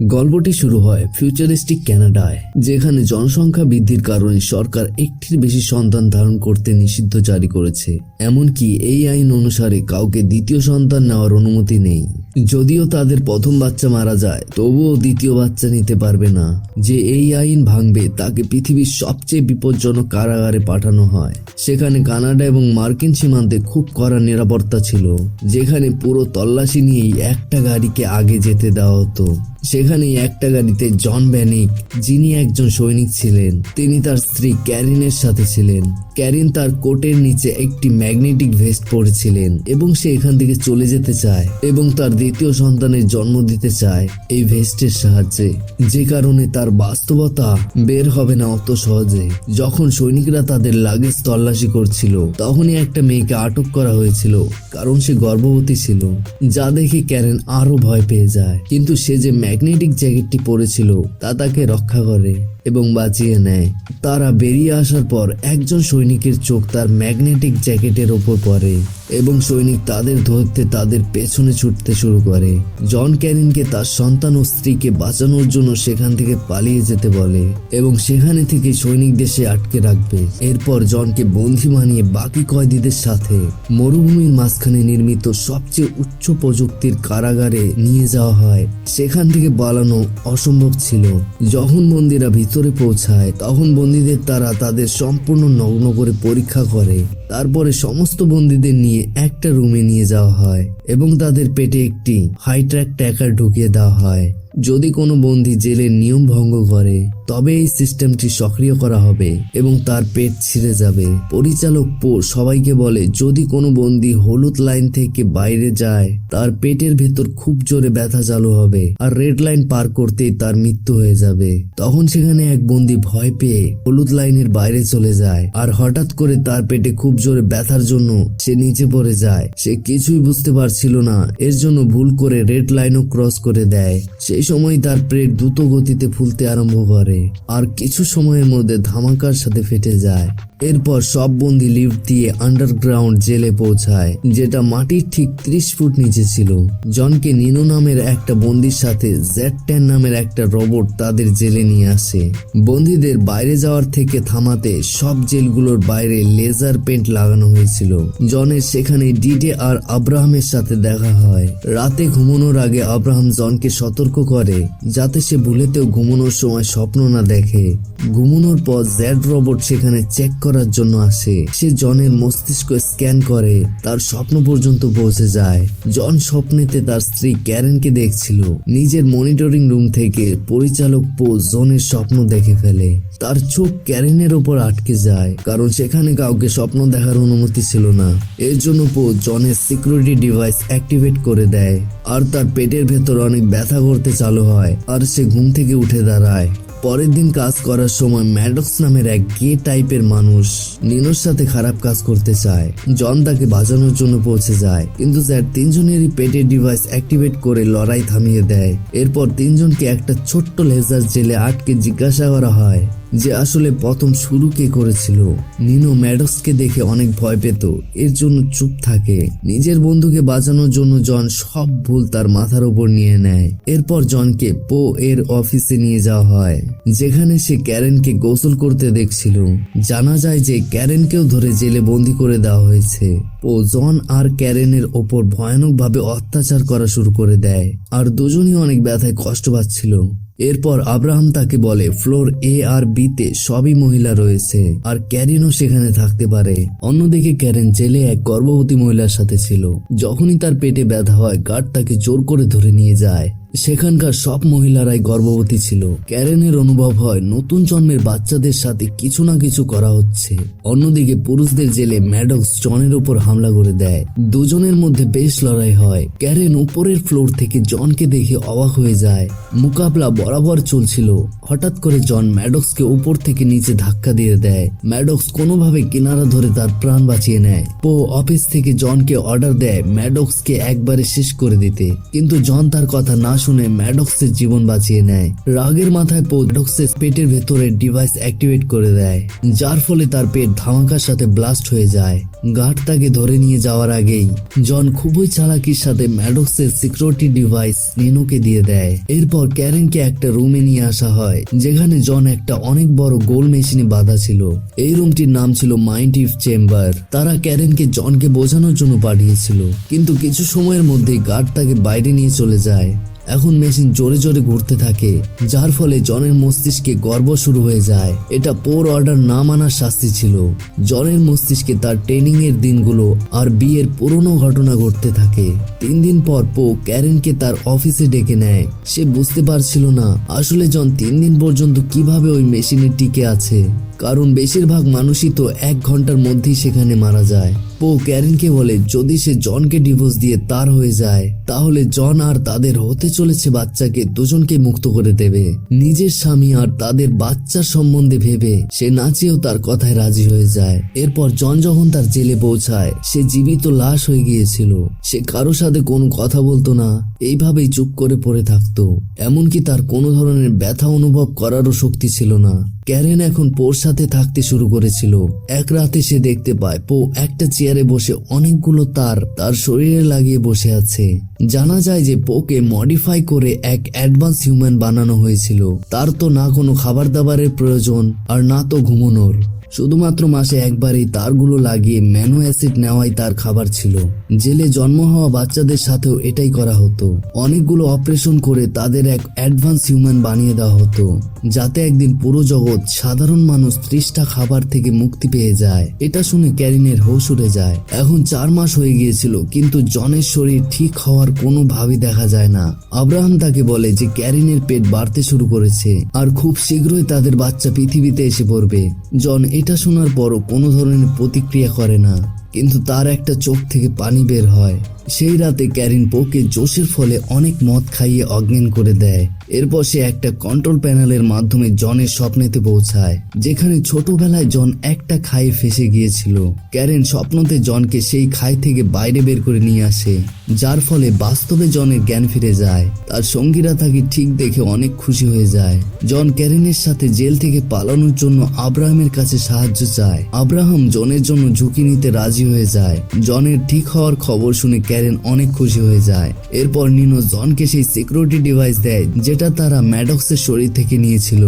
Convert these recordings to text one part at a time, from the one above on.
গল্পটি শুরু হয় ফিউচারিস্টিক ক্যানাডায়, যেখানে জনসংখ্যা বৃদ্ধির কারণে সরকার একটির বেশি সন্তান ধারণ করতে নিষিদ্ধ জারি করেছে। এমনকি এই আইন অনুসারে কাউকে দ্বিতীয় সন্তান নেওয়ার অনুমতি নেই। যদিও তাদের প্রথম বাচ্চা মারা যায়, তবুও দ্বিতীয় বাচ্চা নিতে পারবে না। যে এই আইন ভাঙবে, তাকে পৃথিবীর সবচেয়ে বিপজ্জনক কারাগারে পাঠানো হয়। সেখানে কানাডা এবং মার্কিন সীমান্তে খুব কড়া নিরাপত্তা ছিল, যেখানে পুরো তল্লাশি নিয়েই একটা গাড়িকে আগে যেতে দেওয়া হতো। সেখানেই একটা গাড়িতে জন ব্যানিক, যিনি একজন সৈনিক ছিলেন, তিনি তার স্ত্রী ক্যারিনের সাথে ছিলেন। ক্যারিন তার কোটের নিচে একটি ম্যাগনেটিক ভেস্ট পরেছিলেন এবং সে এখান থেকে চলে যেতে চায় এবং তার দ্বিতীয় সন্তানের জন্ম দিতে চায় এই ভেস্টের সাহায্যে। যে কারণে তার বাস্তবতা বের হবে না অত সহজে। যখন সৈনিকরা তাদের লাগেজ তল্লাশি করছিল, তখনই একটা মেয়েকে আটক করা হয়েছিল, কারণ সে গর্ভবতী ছিল, যা দেখে ক্যারেন আরও ভয় পেয়ে যায়। কিন্তু সে যে ম্যাগনেটিক জ্যাকেটটি পরেছিল। তা তাকে রক্ষা করে এবং বাঁচিয়ে নেয়। তারা বেরিয়ে আসার পর একজন সৈনিকের চোখ তার ম্যাগনেটিক জ্যাকেটের ওপর পড়ে এবং সৈনিক তাদের ধরতে তাদের পেছনে ছুটতে শুরু করে। জন ক্যারিনকে তার সন্তান ও স্ত্রীকে বাঁচানোর জন্য সেখান থেকে পালিয়ে যেতে বলে এবং সেখানে থেকে সৈনিক দেশে আটকে রাখবে। এরপর জনকে বন্দী বানিয়ে বাকি কয়েদিদের সাথে মরুভূমির মাঝখানে নির্মিত সবচেয়ে উচ্চ প্রযুক্তির কারাগারে নিয়ে যাওয়া হয়। সেখান থেকে পালানো অসম্ভব ছিল। যখন বন্দীরা ভিতরে পৌঁছায়, তখন বন্দীদের তারা তাদের সম্পূর্ণ নগ্ন করে পরীক্ষা করে। তারপরে সমস্ত বন্দীদের নিয়ে একটা রুমে নিয়ে যাওয়া হয় এবং তাদের পেটে একটি হাইট্র্যাক ট্যাকার ঢুকিয়ে দেওয়া হয়। যদি কোনো বন্দী জেলের নিয়ম ভঙ্গ করে তবে এই সিস্টেমটি সক্রিয় করা হবে এবং তার পেট ছিঁড়ে যাবে। পরিচালক পো সবাইকে বলে, যদি কোনো বন্দী হলুদ লাইন থেকে বাইরে যায়, তার পেটের ভেতর খুব জোরে ব্যথা চালু হবে আর রেড লাইন পার করতেই তার মৃত্যু হয়ে যাবে। তখন সেখানে এক বন্দী ভয় পেয়ে হলুদ লাইনের বাইরে চলে যায় আর হঠাৎ করে তার পেটে খুব জোরে ব্যথার জন্য সে নিচে পড়ে যায়। সে কিছুই বুঝতে পারছিল না, এর জন্য ভুল করে রেড লাইনও ক্রস করে দেয়। সেই সময় তার পেট দ্রুত গতিতে ফুলতে আরম্ভ করে। আর কিছু সময়ের মধ্যে ধামাকার সাথে ফেটে যায়। এরপর সব বন্দি লিফট দিয়ে আন্ডারগ্রাউন্ড জেলে পৌঁছায়, যেটা মাটির ঠিক ত্রিশ ফুট নিচে ছিল। জনকে নিনো নামের একটা বন্দির সাথে জেড টেন নামের একটা রোবট তাদের জেলে নিয়ে আসে। বন্দীদের বাইরে যাওয়ার থেকে থামাতে সব জেলগুলোর বাইরে লেজার পেন্ট লাগানো হয়েছিল। জনের সেখানে ডিডে আর আব্রাহামের সাথে দেখা হয়। রাতে ঘুমানোর আগে আব্রাহাম জনকে সতর্ক করে, যাতে সে ভুলেতেও ঘুমানোর সময় স্বপ্ন না দেখে ঘুমানোর পর জ্যাড রোবট সেখানে চেক করার জন্য আসে। সে জনের মস্তিষ্ক স্ক্যান করে, তার স্বপ্ন পর্যন্ত পৌঁছে যায়। জন স্বপ্নেতে তার স্ত্রী ক্যারেনকে দেখছিল। নিজের মনিটরিং রুম থেকে পরিচালক পো জনের স্বপ্ন দেখে ফেলে। তার চোখ ক্যারেনের ওপর আটকে যায়, কারণ সেখানে কাউকে স্বপ্ন দেখার অনুমতি ছিল না। এর জন্য পো জনের সিকিউরিটি ডিভাইস অ্যাক্টিভেট করে দেয়। আর তার পেটের ভেতর অনেক ব্যথা করতে চালু হয়, আর সে ঘুম থেকে উঠে দাঁড়ায়। পরের দিন কাজ করার সময় ম্যাডক্স নামের এক গে টাইপের মানুষ নিনোর সাথে খারাপ কাজ করতে চায়। জন তাকে বাঁচানোর জন্য পৌঁছে যায়, কিন্তু স্যার তিনজনেরই পেটের ডিভাইস অ্যাক্টিভেট করে লড়াই থামিয়ে দেয়। এরপর তিনজনকে একটা ছোট্ট লেজার জেলে আটকে জিজ্ঞাসা করা হয় যে আসলে প্রথম শুরু কে করেছিল। নিনো ম্যাডক্সকে দেখে অনেক ভয় পেত। এর জন্য চুপ থাকে। নিজের বন্ধুকে বাঁচানোর জন্য জন সব ভুল তার মাথার উপর নিয়ে নেয়। এরপর জনকে পো এর অফিসে নিয়ে যাওয়া হয়, যেখানে সে ক্যারেনকে গোসল করতে দেখছিল। জানা যায় যে ক্যারেনকেও ধরে জেলে বন্দি করে দেওয়া হয়েছে। ও জন আর ক্যারেনের ওপর ভয়ানকভাবে অত্যাচার করা শুরু করে দেয়। আর দুজনই অনেক ব্যথায় কষ্ট পাচ্ছিল। এরপর আব্রাহাম তাকে বলে, ফ্লোর এ আর বি তে সবই মহিলা রয়েছে, আর ক্যারিনও সেখানে থাকতে পারে। অন্যদিকে ক্যারেন জেলে এক গর্ভবতী মহিলার সাথে ছিল। যখনই তার পেটে ব্যথা হয়, গার্ড তাকে জোর করে ধরে নিয়ে যায়। সেখানকার সব মহিলারাই গর্ভবতী ছিল। ক্যারেনের অনুভব হয় নতুন জন্মের বাচ্চাদের সাথে কিছু না কিছু করা হচ্ছে। অন্যদিকে পুরুষদের জেলে ম্যাডক্স জনের উপর হামলা করে দেয়। দুজনের মধ্যে বেশ লড়াই হয়। ক্যারেন উপরের ফ্লোর থেকে জনকে দেখে অবাক হয়ে যায়। মোকাবলা বরাবর চলছিল। হঠাৎ করে জন ম্যাডক্সকে উপর থেকে নিচে ধাক্কা দিয়ে দেয়। ম্যাডক্স কোনোভাবে কিনারা ধরে তার প্রাণ বাঁচিয়ে নেয়। পো অফিস থেকে জনকে অর্ডার দেয় ম্যাডক্সকে একবারে শেষ করে দিতে। কিন্তু জন তার কথা না শুনে ম্যাডক্সের জীবন বাঁচিয়ে নেয়। রাগের মাথায় পো ম্যাডক্সের পেটের ভেতরে ডিভাইস অ্যাক্টিভেট করে দেয়, যার ফলে তার পেট ধামাকার সাথে ব্লাস্ট হয়ে যায়। গার্ড তাকে ধরে নিয়ে যাওয়ার আগেই জন খুবই চালাকির সাথে ম্যাডক্সের সিকিউরিটি ডিভাইস নিনোকে দিয়ে দেয়। এরপর ক্যারেনকে একটা রুমে নিয়ে আসা হয়, যেখানে জন একটা অনেক বড় গোল মেশিনে বাঁধা ছিল। এই রুমটির নাম ছিল মাইন্ড ইফ চেম্বার। তারা ক্যারেনকে জনকে বোঝানোর জন্য পাঠিয়েছিল, কিন্তু কিছু সময়ের মধ্যেই গার্ড তাকে বাইরে নিয়ে চলে যায়। এখন মেশিন জোরে জোরে ঘুরতে থাকে, যার ফলে জনের মস্তিষ্কে গর্ব শুরু হয়ে যায়। এটা পোর অর্ডার না মানার শাস্তি ছিল। জনের মস্তিষ্কে তার ট্রেনিং এর দিনগুলো আর বিয়ের পুরনো ঘটনা ঘটতে থাকে। তিন দিন পর পো ক্যারেনকে তার অফিসে ডেকে নেয়। সে বুঝতে পারছিল না, আসলে জন তিন দিন পর্যন্ত কীভাবে ওই মেশিনে টিকে আছে। কারণ বেশিরভাগ মানুষই তো এক ঘণ্টার মধ্যেই সেখানে মারা যায়। পো ক্যারেনকে বলে, যদি সে জনকে ডিভোর্স দিয়ে তার হয়ে যায়, তাহলে জন আর তাদের হতে চলেছে বাচ্চাকে দুজনকে মুক্ত করে দেবে। নিজের স্বামী আর তাদের বাচ্চার সম্বন্ধে ভেবে সে নাচেও তার কথায় রাজি হয়ে যায়। এরপর জন যখন তার জেলে পৌঁছায়, সে জীবিত লাশ হয়ে গিয়েছিল। সে কারও সাথে কোনো কথা বলতো না, এইভাবেই চুপ করে পড়ে থাকতো। এমনকি তার কোনো ধরনের ব্যথা অনুভব করারও শক্তি ছিল না। ক্যারেন এখন পোর সাথে থাকতে শুরু করেছিল। এক রাতে সে দেখতে পায় পো একটা চেয়ারে বসে অনেকগুলো তার তার শরীরে লাগিয়ে বসে আছে। জানা যায় যে পোকে মডিফাই করে এক অ্যাডভান্স হিউম্যান বানানো হয়েছিল। তার তো না কোনো খাবার দাবারের প্রয়োজন আর না তো ঘুমানোর। শুধুমাত্র মাসে একবারই তারগুলো লাগিয়ে ম্যানো অ্যাসিড নেওয়াই তার খাবার ছিল। জেলে জন্ম হওয়া বাচ্চাদের সাথেও এটাই করা হতো। অনেকগুলো অপারেশন করে তাদের এক অ্যাডভান্স হিউম্যান বানিয়ে দেওয়া হতো, যাতে একদিন পুরো জগৎ সাধারণ মানুষ ত্রিশটা খাবার থেকে মুক্তি পেয়ে যায়। এটা শুনে ক্যারিনের হোশ উড়ে যায়। এখন চার মাস হয়ে গিয়েছিল, কিন্তু জনের শরীর ঠিক হওয়ার কোনো ভাবই দেখা যায় না। আব্রাহাম তাকে বলে যে, ক্যারিনের পেট বাড়তে শুরু করেছে আর খুব শীঘ্রই তাদের বাচ্চা পৃথিবীতে এসে পড়বে। জন, এটা শোনার পরও কোনো ধরনের প্রতিক্রিয়া করে না, কিন্তু তার একটা চোখ থেকে পানি বের হয়। সেই রাতে ক্যারিন পোকে জোশের ফলে অনেক মদ খাইয়ে অজ্ঞান করে দেয়। এরপর সে একটা কন্ট্রোল প্যানেলের মাধ্যমে জনের স্বপ্নেতে পৌঁছায়, যেখানে ছোটবেলায় জন একটা খায়ে ফেসে গিয়েছিল। ক্যারেন স্বপ্নতে জনকে সেই খাই থেকে বাইরে বের করে নিয়ে আসে, যার ফলে বাস্তবে জনের জ্ঞান ফিরে যায়। তার সঙ্গীরা তাকে ঠিক দেখে অনেক খুশি হয়ে যায়। জন ক্যারেনের সাথে জেল থেকে পালানোর জন্য আব্রাহামের কাছে সাহায্য চায়। আব্রাহাম জনের জন্য ঝুঁকি নিতে রাজি হয়ে যায়। জনের ঠিক হওয়ার খবর শুনে ক্যারেন অনেক খুশি হয়ে যায়। এরপর নিনো জনকে সেই সিকিউরিটি ডিভাইস দেয়, যেটা তারা ম্যাডক্সের শরীর থেকে নিয়েছিল।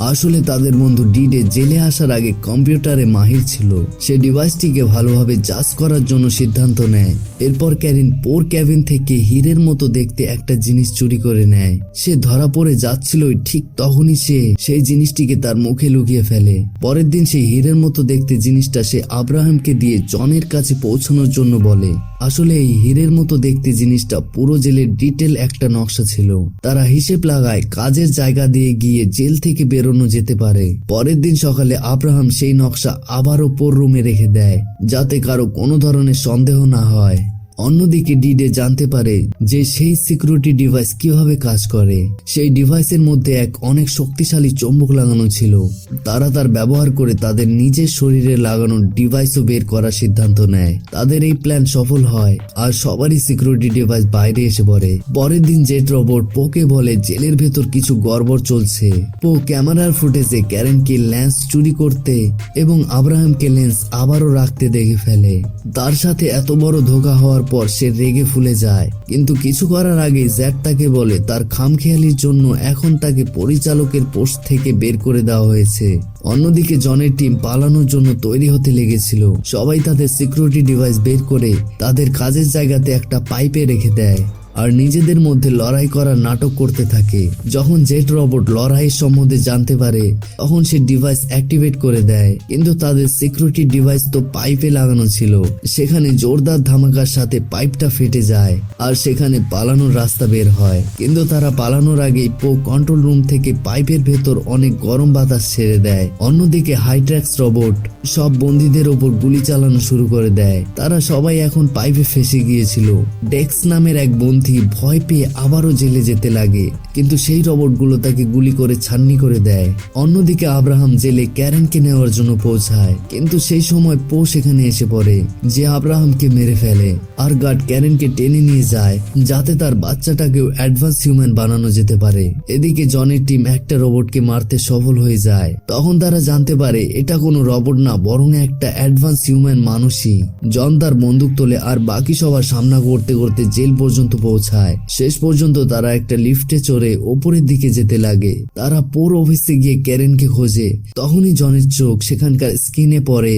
আসলে তাদের বন্ধু ডিডে জেলে আসার আগে কম্পিউটারে মাহির ছিল। সে ডিভাইসটিকে ভালোভাবে জাজ করার জন্য সিদ্ধান্ত নেয়। এরপর ক্যারিন পোর ক্যাবিন থেকে হীরের মতো দেখতে একটা জিনিস চুরি করে নেয়। সে ধরা পড়ে যাচ্ছিল ঠিক তখনই সে সেই জিনিসটিকে তার মুখে লুকিয়ে ফেলে। পরের দিন সেই হীরের মতো দেখতে জিনিসটা সে আব্রাহামকে দিয়ে জনের কাছে পৌঁছানোর জন্য বলে। আসলে এই হীরের মতো দেখতে জিনিসটা পুরো জেলের ডিটেল একটা নকশা ছিল। তারা হিসেব লাগায় কাজের জায়গা দিয়ে গিয়ে জেল থেকে বেরোনো যেতে পারে। পরের দিন সকালে আব্রাহাম সেই নকশা আবারও পোর রুমে রেখে দেয়, যাতে কারও কোনো ধরনের সন্দেহ না হয়। অন্যদিকে ডিডে জানতে পারে যে সেই সিকিউরিটি ডিভাইস কীভাবে কাজ করে। সেই ডিভাইসের মধ্যে এক অনেক শক্তিশালী চৌম্বক লাগানো ছিল। তারা তার ব্যবহার করে তাদের নিজের শরীরে লাগানো ডিভাইসও বের করার সিদ্ধান্ত নেয়। তাদের এই প্ল্যান সফল হয় আর সবারই সিকিউরিটি ডিভাইস বাইরে এসে পড়ে। পরের দিন জেট রোবট পোকে বলে জেলের ভেতর কিছু গড়বড় চলছে। পো ক্যামেরার ফুটেজে ক্যারেনকে ল্যান্স চুরি করতে এবং আব্রাহামকে লেন্স আবারও রাখতে দেখে ফেলে। তার সাথে এত বড় ধোকা হওয়ার পর সে রেগে ফুলে যায়। কিন্তু কিছু করার আগে জ্যাক তাকে বলে, তার খামখেয়ালির জন্য এখন তাকে পরিচালকের পোস্ট থেকে বের করে দেওয়া হয়েছে। অন্যদিকে জনের টিম পালানোর জন্য তৈরি হতে লেগেছিল। সবাই তাদের সিকিউরিটি ডিভাইস বের করে তাদের কাজের জায়গাতে একটা পাইপে রেখে দেয়। আর নিজেদের মধ্যে লড়াই করার নাটক করতে থাকে। যখন জেট রোবট লড়াইয়ের সম্বন্ধে জানতে পারে, তখন সে ডিভাইস অ্যাক্টিভেট করে দেয়। কিন্তু তাদের সিকিউরিটি ডিভাইস তো পাইপে লাগানো ছিল। সেখানে জোরদার ধামাকার সাথে পাইপটা ফেটে যায় আর সেখানে পালানোর রাস্তা বের হয়। কিন্তু তারা পালানোর আগেই পো কন্ট্রোল রুম থেকে পাইপের ভেতর অনেক গরম বাতাস ছেড়ে দেয়। অন্যদিকে হাইট্র্যাক্স রোবট সব বন্দীদের ওপর গুলি চালানো শুরু করে দেয়। তারা সবাই এখন পাইপে ফেসে গিয়েছিল। ডেক্স নামের এক বন্দী পরপন্থী ভয় পেয়ে আবারও জেলে যেতে লাগে। কিন্তু সেই রবটগুলো তাকে গুলি করে ছান্নি করে দেয়। অন্যদিকে আব্রাহাম জেলে ক্যারেনকে নেওয়ার জন্য পৌঁছায়। কিন্তু সেই সময় পো সেখানে এসে পড়ে, যে আব্রাহামকে মেরে ফেলে। আর গার্ড ক্যারেনকে টেনে নিয়ে যায়, যাতে তার বাচ্চাটাকেও অ্যাডভান্স হিউম্যান বানানো যেতে পারে। এদিকে জনের টিম একটা রোবটকে মারতে সফল হয়ে যায়। তখন তারা জানতে পারে, এটা কোনো রোবট না, বরং একটা অ্যাডভান্স হিউম্যান মানুষই। জন তার বন্দুক তোলে আর বাকি সবার সামনা করতে করতে জেল পর্যন্ত পৌঁছায়। শেষ পর্যন্ত তারা একটা লিফটে চড়ে ওপরের দিকে যেতে লাগে। তারা পোর অফিসে গিয়ে ক্যারেনকে খোঁজে। তখনই জনের চোখ সেখানকার স্কিনে পড়ে,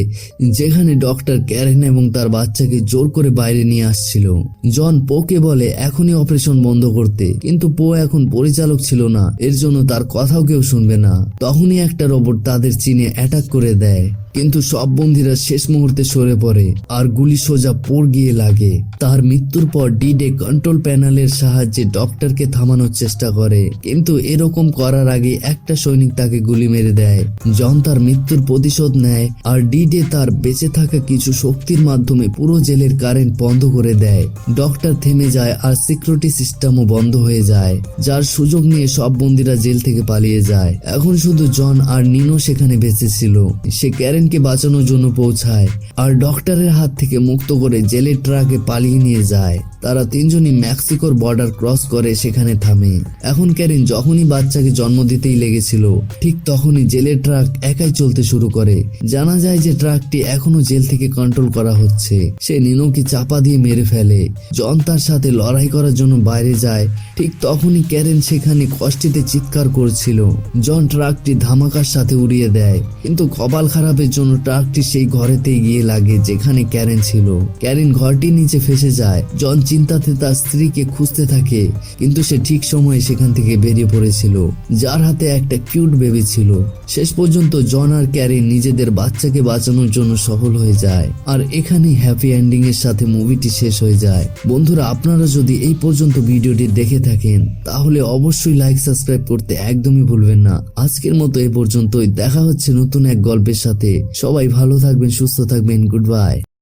যেখানে ডক্টর ক্যারেন এবং তার বাচ্চাকে জোর করে বাইরে নিয়ে আসছিল। জন পোকে বলে, এখনই অপারেশন বন্ধ করতে। কিন্তু পো এখন পরিচালক ছিল না। এর জন্য তার কথাও কেউ শুনবে না। তখনই একটা রোবট তাদের চিনে অ্যাটাক করে দেয়। কিন্তু সব বন্দীরা শেষ মুহূর্তে সরে পড়ে, আর গুলি সোজা পোর গিয়ে লাগে। তার মৃত্যুর পর ডিডে কন্ট্রোল প্যানেলের সাহায্যে ডক্টরকে থামানোর চেষ্টা করে, কিন্তু এরকম করার আগে একটা সৈনিক তাকে গুলি মেরে দেয়। জন তার মৃত্যুর প্রতিশোধ নেয় আর ডিডে তার বেঁচে থাকা কিছু শক্তির মাধ্যমে পুরো জেলের কারেন্ট বন্ধ করে দেয়। ডক্টর থেমে যায় আর সিকিউরিটি সিস্টেমও বন্ধ হয়ে যায়, যার সুযোগ নিয়ে সব বন্দীরা জেল থেকে পালিয়ে যায়। এখন শুধু জন আর নিনো সেখানে বেঁচে ছিল। সে ক্যারেনকে বাঁচানোর জন্য পৌঁছায়, আর ডক্টরের হাত থেকে মুক্ত করে জেলের ট্রাকে পালিয়ে নিয়ে যায়। তারা তিনজনই মেক্সিকোর বর্ডার ক্রস করে সেখানে থামে। এখন ক্যারিন যখনই বাচ্চাকে জন্ম দিতেই লেগেছিল, ঠিক তখনই জেলের ট্রাক একাই চলতে শুরু করে। জানা যায় যে ট্রাকটি এখনও জেল থেকে কন্ট্রোল করা হচ্ছে। সে নিনোকে চাপা দিয়ে মেরে ফেলে। জন তার সাথে লড়াই করার জন্য বাইরে যায়। ঠিক তখনই ক্যারেন সেখানে কষ্টিতে চিৎকার করছিল। জন ট্রাকটি ধামাকার সাথে উড়িয়ে দেয়। কিন্তু কপাল খারাপের জন্য ট্রাকটি সেই ঘরেতেই গিয়ে লাগে যেখানে ক্যারেন ছিল। ক্যারেন ঘরটির নিচে ফেসে যায়। জন চিন্তাতে তার স্ত্রীকে খুঁজতে থাকে, কিন্তু সে ঠিক সময়ে সেখান থেকে বেরিয়ে পড়েছিল, যার হাতে একটা কিউট বেবি ছিল। শেষ পর্যন্ত জন আর ক্যারি নিজেদের বাচ্চাকে বাঁচানোর জন্য সফল হয়ে যায়, আর এখানেই হ্যাপি এন্ডিং এর সাথে মুভিটি শেষ হয়ে যায়। বন্ধুরা, আপনারা যদি এই পর্যন্ত ভিডিওটি দেখে থাকেন, তাহলে অবশ্যই লাইক সাবস্ক্রাইব করতে একদমই ভুলবেন না। আজকের মতো এ পর্যন্তই, দেখা হচ্ছে নতুন এক গল্পের সাথে। সবাই ভালো থাকবেন, সুস্থ থাকবেন গুড বাই